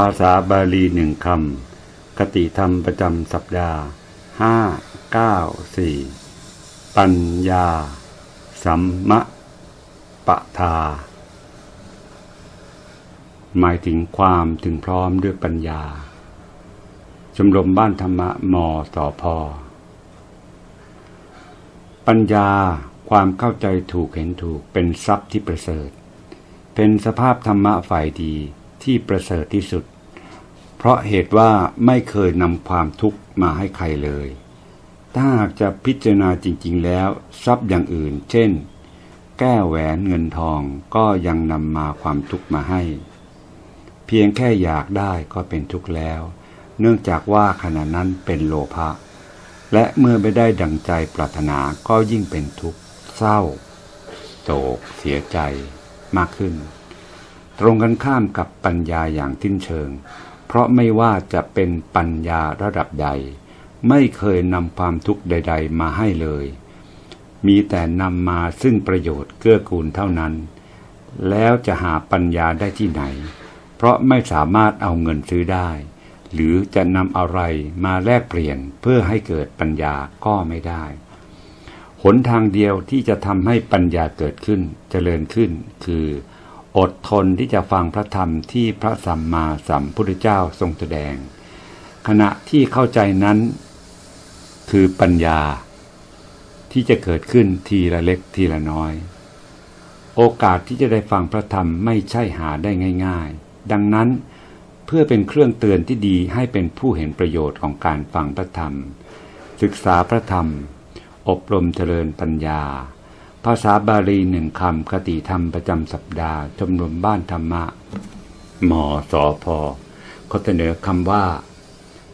ภาษาบาลีหนึ่งคำคติธรรมประจำสัปดาห์ห้าเก้าสี่ปัญญา สัมมะปะทา หมายถึงความถึงพร้อมด้วยปัญญา ชมรมบ้านธรรมะมสอพอ ปัญญาความเข้าใจถูกเห็นถูกเป็นทรัพย์ที่ประเสริฐ เป็นสภาพธรรมะฝ่ายดี ที่ประเสริฐที่สุด เพราะเหตุว่าไม่เคยนำความทุกข์มาให้ใครเลย ถ้าหากจะพิจารณาจริง ๆ แล้วทรัพย์อย่างอื่น เช่น แก้วแหวนเงินทองก็ยังนำมาความทุกข์มาให้ เพียงแค่อยากได้ก็เป็นทุกข์แล้ว เนื่องจากว่าขณะนั้นเป็นโลภะและเมื่อไม่ได้ดังใจปรารถนาก็ยิ่งเป็นทุกข์เศร้าโศกเสียใจมากขึ้น ตรงกันข้ามกับปัญญาอย่างทิ้นเชิง เพราะไม่ว่าจะเป็นปัญญาระดับใด ไม่เคยนำความทุกข์ใด ๆ มาให้เลย มีแต่นำมาซึ่งประโยชน์เกื้อกูลเท่านั้น แล้วจะหาปัญญาได้ที่ไหน เพราะไม่สามารถเอาเงินซื้อได้ หรือจะนำอะไรมาแลกเปลี่ยนเพื่อให้เกิดปัญญาก็ไม่ได้หนทางเดียวที่จะทำให้ปัญญาเกิดขึ้นเจริญขึ้น คือ อดทนที่จะฟังพระธรรมที่พระสัมมาสัมพุทธเจ้าทรงแสดง ขณะที่เข้าใจนั้น คือปัญญา ที่จะเกิดขึ้นทีละเล็กทีละน้อย โอกาสที่จะได้ฟังพระธรรมไม่ใช่หาได้ง่าย ๆ ดังนั้นเพื่อเป็นเครื่องเตือนที่ดีให้เป็นผู้เห็นประโยชน์ของการฟังพระธรรม ศึกษาพระธรรม อบรมเจริญปัญญา ภาษาบาลีหนึ่งคำคติธรรมประจำสัปดาห์ชมรมบ้านธรรมะมสอพอเขาเสนอคำว่า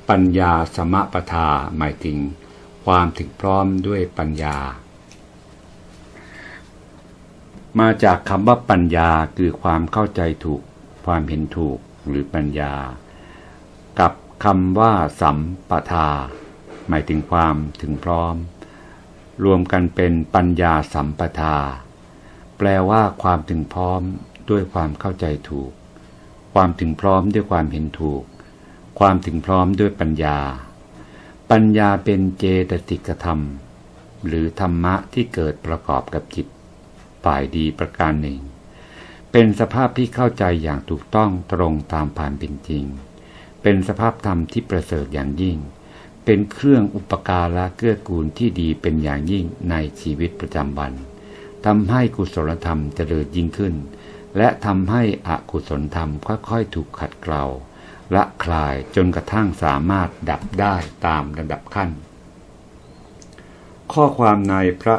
ปัญญาสมปทาหมายถึง ความถึงพร้อมด้วยปัญญา มาจากคำว่าปัญญาคือความเข้าใจถูก ความเห็นถูกหรือปัญญา กับคำว่าสัมปทา หมายถึงความถึงพร้อม รวมกันเป็นปัญญาสัมปทา แปลว่าความถึงพร้อมด้วยความเข้าใจถูก ความถึงพร้อมด้วยความเห็นถูก ความถึงพร้อมด้วยปัญญา ปัญญาเป็นเจตติกธรรม หรือธรรมะที่เกิดประกอบกับจิต ฝ่ายดีประการหนึ่ง เป็นสภาพที่เข้าใจอย่างถูกต้องตรงตามผ่านเป็นจริง เป็นสภาพธรรมที่ประเสริฐอย่างยิ่ง เป็นเครื่องอุปการะเกื้อกูลที่ดีเป็นอย่างยิ่งในชีวิตประจำวันทำให้กุศลธรรมเจริญยิ่งขึ้น และทำให้อกุศลธรรมค่อยๆถูกขัดเกลาละคลายจนกระทั่งสามารถดับได้ตามระดับขั้น ข้อความในพระ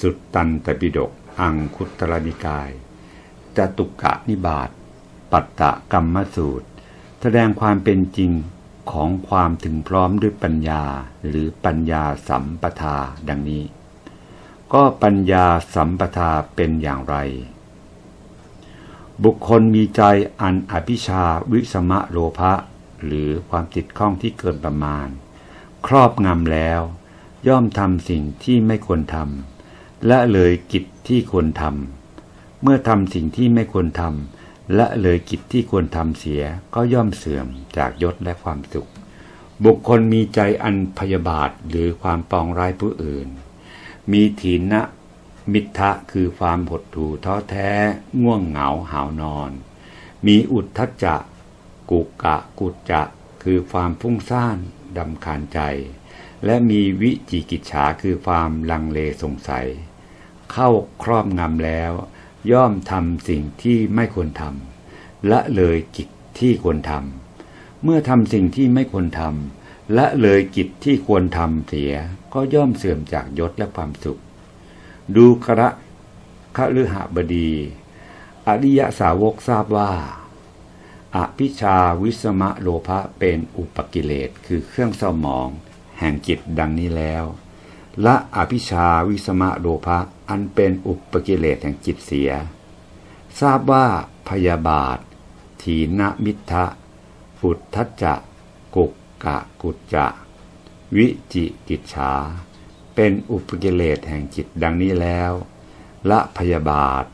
สุตตันตปิฎกอังคุตรนิกายจตุกะนิบาตปัตตะกรรมสูตร แสดงความเป็นจริง ของความถึงพร้อมด้วยปัญญาหรือปัญญาสัมปทาดังนี้ ก็ปัญญาสัมปทาเป็นอย่างไร บุคคลมีใจอันอภิชาวิสมะโลภะหรือความติดข้องที่เกินประมาณ ครอบงำแล้ว ย่อมทำสิ่งที่ไม่ควรทำและเลยกิจที่ควรทำเมื่อทำสิ่งที่ไม่ควรทำ ละเลยกิจที่ควรทำเสียก็ย่อมเสื่อมจากยศและความสุข บุคคลมีใจอันพยาบาทหรือความปองร้ายผู้อื่น มีถีนะ มิทะคือความหดหู่ท้อแท้ ง่วงเหงาหาวนอน มีอุทธัจจะ กุกะกุจจะ คือความฟุ้งซ่านดำคาญใจ และมีวิจิกิจฉาคือความลังเลสงสัย เข้าครอบงำแล้ว ย่อมทำสิ่งที่ไม่ควรทำละเลยกิจที่ควรทำเมื่อทำสิ่งที่ไม่ควรทำละเลยกิจที่ควรทำเสียก็ย่อมเสื่อมจากยศและความสุข ดูกระคฤหบดี อริยสาวกทราบว่าอภิชาวิสมะโลภะเป็นอุปกิเลสคือเครื่องเศร้าหมอง แห่งจิตดังนี้แล้ว ละอภิชาวิสมะโลภะอันเป็นอุปกิเลสแห่งจิตเสีย ทราบว่าพยาบาทถีนมิทะอุทธัจจะกุกกะกุจจะ วิจิกิจฉา เป็นอุปกิเลสแห่งจิตดังนี้แล้ว ละพยาบาท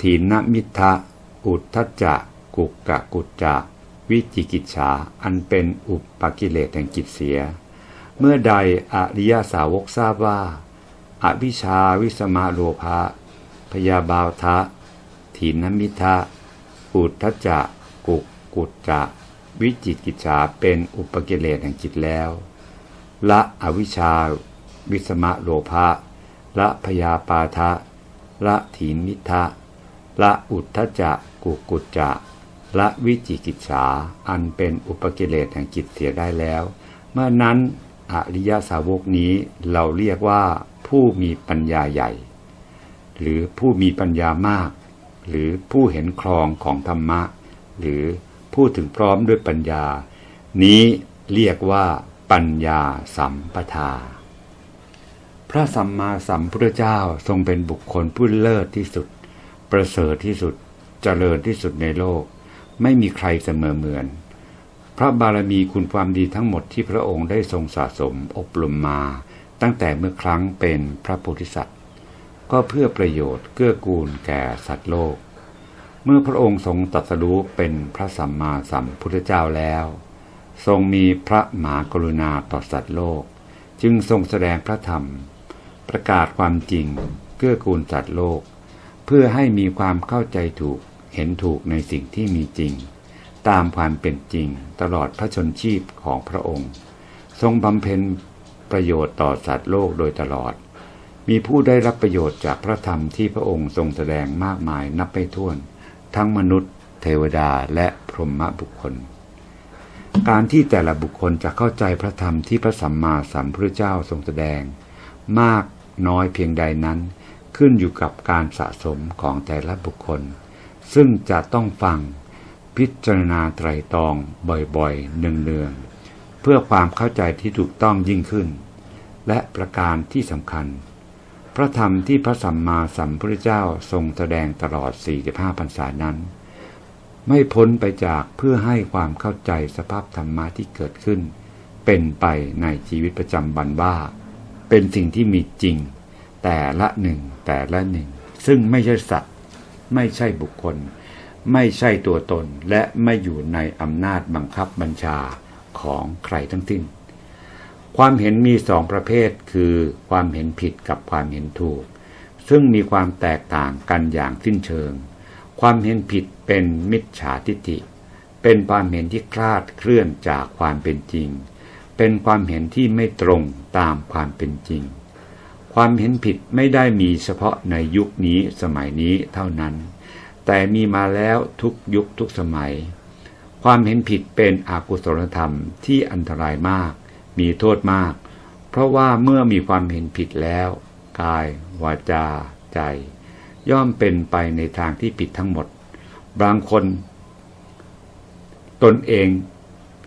ถีนมิทะอุทธัจจะกุกกะกุจจะ วิจิกิจฉาอันเป็นอุปกิเลสแห่งจิตเสีย เมื่อใดอริยสาวกทราบว่าอวิชาวิสมาโลภะพยาบาทะถีนมิทะอุทธจะกุกกุจจะวิจิกิจฉาเป็นอุปกิเลสแห่งจิตแล้ว ละอวิชชาวิสมะโลภะละพยาปาทะละถีนมิทะละอุทธจะกุกกุจจะละวิจิกิจฉาอันเป็นอุปกิเลสแห่งจิตเสียได้แล้ว เมื่อนั้น อริยสาวกนี้เราเรียกว่าผู้มีปัญญาใหญ่ หรือผู้มีปัญญามาก หรือผู้เห็นคลองของธรรมะ หรือผู้ถึงพร้อมด้วยปัญญา นี้เรียกว่าปัญญาสัมปทา พระสัมมาสัมพุทธเจ้าทรงเป็นบุคคลผู้เลิศที่สุด ประเสริฐที่สุด เจริญที่สุดในโลก ไม่มีใครเสมอเหมือน พระบารมีคุณความดีทั้งหมดที่พระองค์ได้ทรงสะสมอบรมมา ตั้งแต่เมื่อครั้งเป็นพระโพธิสัตว์ ก็เพื่อประโยชน์เกื้อกูลแก่สัตว์โลก เมื่อพระองค์ทรงตรัสรู้เป็นพระสัมมาสัมพุทธเจ้าแล้ว ทรงมีพระมหากรุณาต่อสัตว์โลก จึงทรงแสดงพระธรรม ประกาศความจริงเกื้อกูลสัตว์โลก เพื่อให้มีความเข้าใจถูกเห็นถูกในสิ่งที่มีจริง ตามความเป็นจริงตลอดพระชนชีพของพระองค์ ทรงบำเพ็ญประโยชน์ต่อสัตว์โลกโดยตลอด มีผู้ได้รับประโยชน์จากพระธรรมที่พระองค์ทรงแสดงมากมายนับไม่ถ้วน ทั้งมนุษย์ เทวดาและพรหมบุคคล การที่แต่ละบุคคลจะเข้าใจพระธรรมที่พระสัมมาสัมพุทธเจ้าทรงแสดง มากน้อยเพียงใดนั้น ขึ้นอยู่กับการสะสมของแต่ละบุคคล ซึ่งจะต้องฟัง พิจารณาไตรตรองบ่อยๆ เนืองๆ เพื่อความเข้าใจที่ถูกต้องยิ่งขึ้น และประการที่สำคัญ พระธรรมที่พระสัมมาสัมพุทธเจ้าทรงแสดงตลอด 45พรรษานั้น ไม่พ้นไปจากเพื่อให้ความเข้าใจสภาพธรรมะที่เกิดขึ้น เป็นไปในชีวิตประจำวันว่า เป็นสิ่งที่มีจริง แต่ละหนึ่งแต่ละหนึ่ง ซึ่งไม่ใช่สัตว์ ไม่ใช่บุคคล ไม่ใช่ตัวตนและไม่อยู่ในอำนาจบังคับบัญชาของใครทั้งสิ้น ความเห็นมีสองประเภทคือความเห็นผิดกับความเห็นถูก ซึ่งมีความแตกต่างกันอย่างสิ้นเชิง ความเห็นผิดเป็นมิจฉาทิฏฐิ เป็นความเห็นที่คลาดเคลื่อนจากความเป็นจริง เป็นความเห็นที่ไม่ตรงตามความเป็นจริง ความเห็นผิดไม่ได้มีเฉพาะในยุคนี้สมัยนี้เท่านั้น แต่มีมาแล้วทุกยุคทุกสมัย ความเห็นผิดเป็นอกุศลธรรมที่อันตรายมาก มีโทษมาก เพราะว่าเมื่อมีความเห็นผิดแล้ว กาย วาจา ใจ ย่อมเป็นไปในทางที่ผิดทั้งหมด บางคน ตนเอง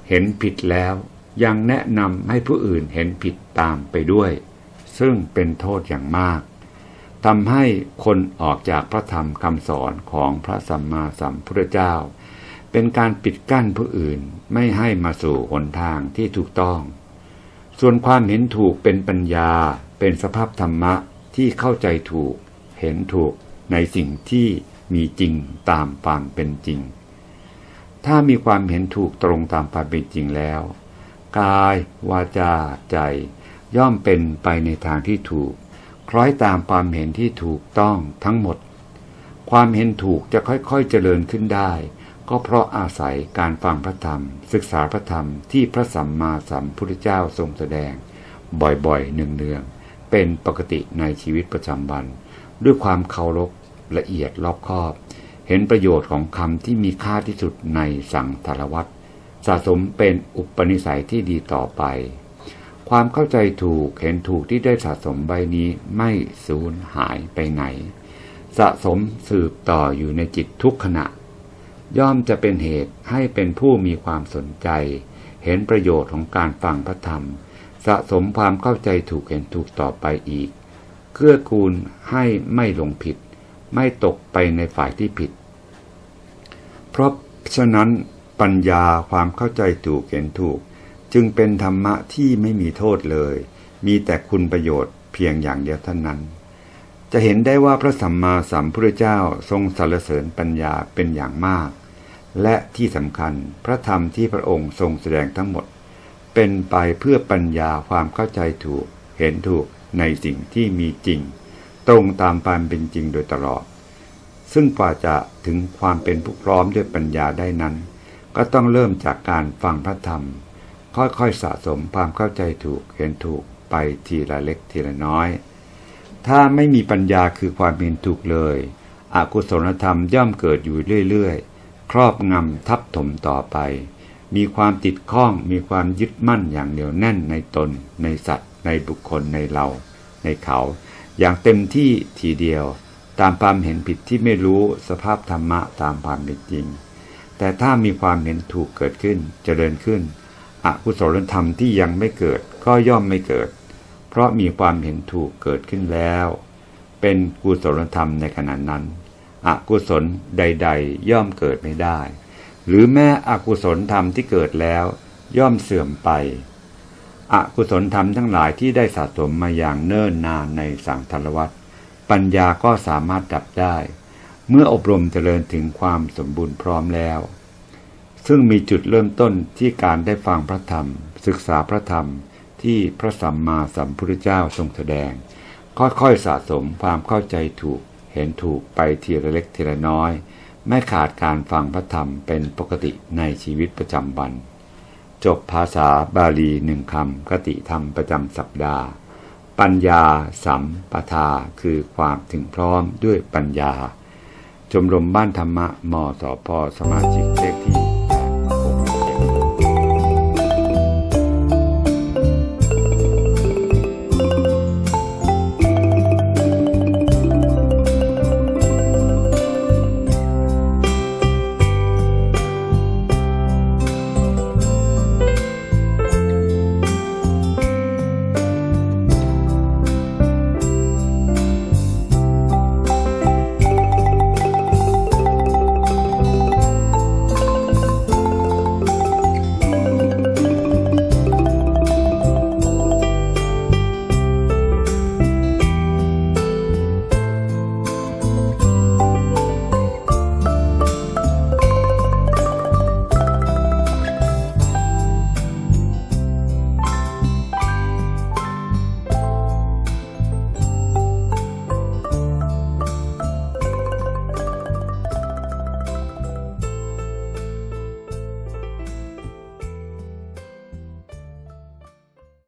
เห็นผิดแล้วยังแนะนำให้ผู้อื่นเห็นผิดตามไปด้วย ซึ่งเป็นโทษอย่างมาก ทำให้คนออกจากพระธรรมคำสอนของพระสัมมาสัมพุทธเจ้า เป็นการปิดกั้นผู้อื่นไม่ให้มาสู่หนทางที่ถูกต้อง ส่วนความเห็นถูกเป็นปัญญาเป็นสภาพธรรมะที่เข้าใจถูก เห็นถูกในสิ่งที่มีจริงตามความเป็นจริง ถ้ามีความเห็นถูกตรงตามความเป็นจริงแล้ว กาย วาจา ใจ ย่อมเป็นไปในทางที่ถูก คล้อยตามความเห็นที่ถูกต้องทั้งหมด ความเห็นถูกจะค่อยๆเจริญขึ้นได้ ก็เพราะอาศัยการฟังพระธรรม ศึกษาพระธรรมที่พระสัมมาสัมพุทธเจ้าทรงแสดง บ่อยๆเนืองๆเป็นปกติในชีวิตประจำวัน ด้วยความเคารพละเอียดรอบคอบ เห็นประโยชน์ของคำที่มีค่าที่สุดในสังสารวัตรสะสมเป็นอุปนิสัยที่ดีต่อไป ความเข้าใจถูกเห็นถูกที่ได้สะสมใบนี้ไม่สูญหายไปไหน สะสมสืบต่ออยู่ในจิตทุกขณะ ย่อมจะเป็นเหตุให้เป็นผู้มีความสนใจ เห็นประโยชน์ของการฟังพระธรรม สะสมความเข้าใจถูกเห็นถูกต่อไปอีกเกื้อกูลให้ไม่หลงผิด ไม่ตกไปในฝ่ายที่ผิด เพราะฉะนั้นปัญญาความเข้าใจถูกเห็นถูก จึงเป็นธรรมะที่ไม่มีโทษเลย มีแต่คุณประโยชน์เพียงอย่างเดียวเท่านั้น จะเห็นได้ว่าพระสัมมาสัมพุทธเจ้าทรงสรรเสริญปัญญาเป็นอย่างมาก และที่สำคัญพระธรรมที่พระองค์ทรงแสดงทั้งหมด เป็นไปเพื่อปัญญาความเข้าใจถูก เห็นถูกในสิ่งที่มีจริง ตรงตามความเป็นจริงโดยตลอด ซึ่งกว่าจะถึงความเป็นผู้พร้อมด้วยปัญญาได้นั้น ก็ต้องเริ่มจากการฟังพระธรรม ค่อยๆสะสมความเข้าใจถูกเห็นถูกไปทีละเล็กทีละน้อย ถ้าไม่มีปัญญาคือความเห็นถูกเลย อกุศลธรรมย่อมเกิดอยู่เรื่อยๆ ครอบงำทับถมต่อไป มีความติดข้องมีความยึดมั่นอย่างเหนียวแน่นในตน ในสัตว์ ในบุคคลในเรา ในเขา อย่างเต็มที่ทีเดียว ตามความเห็นผิดที่ไม่รู้สภาพธรรมะตามความเป็นจริง แต่ถ้ามีความเห็นถูกเกิดขึ้นเจริญขึ้น อกุศลธรรมที่ยังไม่เกิดก็ย่อมไม่เกิด เพราะมีความเห็นถูกเกิดขึ้นแล้ว เป็นกุศลธรรมในขณะนั้น อกุศลใด ๆ ย่อมเกิดไม่ได้ หรือแม้อกุศลธรรมที่เกิดแล้ว ย่อมเสื่อมไปอกุศลธรรมทั้งหลายที่ได้สะสมมาอย่างเนิ่นนานในสังสารวัฏปัญญาก็สามารถดับได้ เมื่ออบรมเจริญถึงความสมบูรณ์พร้อมแล้ว ซึ่งมีจุดเริ่มต้นที่การได้ฟังพระธรรม ศึกษาพระธรรมที่พระสัมมาสัมพุทธเจ้าทรงแสดง ค่อยๆสะสมความเข้าใจถูกเห็นถูกไปทีละเล็กทีละน้อย ไม่ขาดการฟังพระธรรมเป็นปกติในชีวิตประจำวัน จบภาษาบาลีหนึ่งคำคติธรรมประจำสัปดาห์ ปัญญาสัมปทาคือความถึงพร้อมด้วยปัญญา ชมรมบ้านธรรมะมสพสมาชิกเลขที่